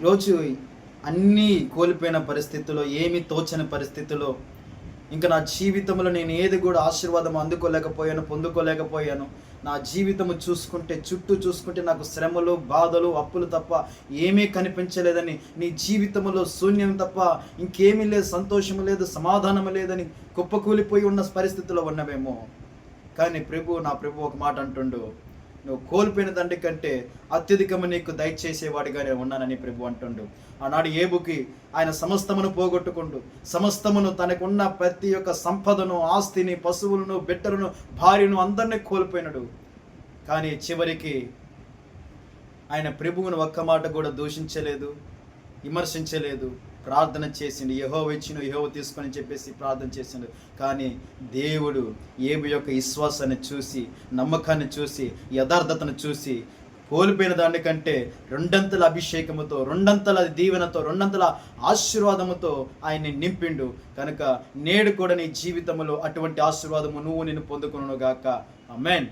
ఈరోజు అన్నీ కోల్పోయిన పరిస్థితుల్లో ఏమీ తోచని పరిస్థితుల్లో ఇంకా నా జీవితంలో నేను ఏది కూడా ఆశీర్వాదం అందుకోలేకపోయాను పొందుకోలేకపోయాను. నా జీవితము చూసుకుంటే చుట్టూ చూసుకుంటే నాకు శ్రమలు బాధలు అప్పులు తప్ప ఏమీ కనిపించలేదని నీ జీవితంలో శూన్యం తప్ప ఇంకేమీ లేదు సంతోషం లేదు సమాధానం లేదని కుప్పకూలిపోయి ఉన్న పరిస్థితిలో ఉన్నవేమో. కానీ ప్రభు నా ప్రభు ఒక మాట అంటుండు. నువ్వు కోల్పోయిన తండ్రి కంటే అత్యధికము నీకు దయచేసేవాడిగా నేను ఉన్నానని ప్రభు అంటుండు. ఆనాడు ఏబుకి ఆయన సమస్తమును పోగొట్టుకుంటూ సమస్తమును తనకున్న ప్రతి ఒక్క సంపదను ఆస్తిని పశువులను బిడ్డలను భార్యను అందరినీ కోల్పోయినాడు. కానీ చివరికి ఆయన ప్రభువును ఒక్క మాట కూడా దూషించలేదు విమర్శించలేదు. ప్రార్థన చేసిండు. యహో ఇచ్చిన యహో తీసుకొని చెప్పేసి ప్రార్థన చేసిండు. కానీ దేవుడు ఏబు యొక్క విశ్వాసాన్ని చూసి నమ్మకాన్ని చూసి యథార్థతను చూసి కోల్పోయిన దానికంటే రెండంతల అభిషేకముతో రెండంతల దీవెనతో రెండంతల ఆశీర్వాదముతో ఆయన్ని నింపిండు. కనుక నేడు కూడా నీ జీవితంలో అటువంటి ఆశీర్వాదము నువ్వు నేను పొందుకును గాక అమెన్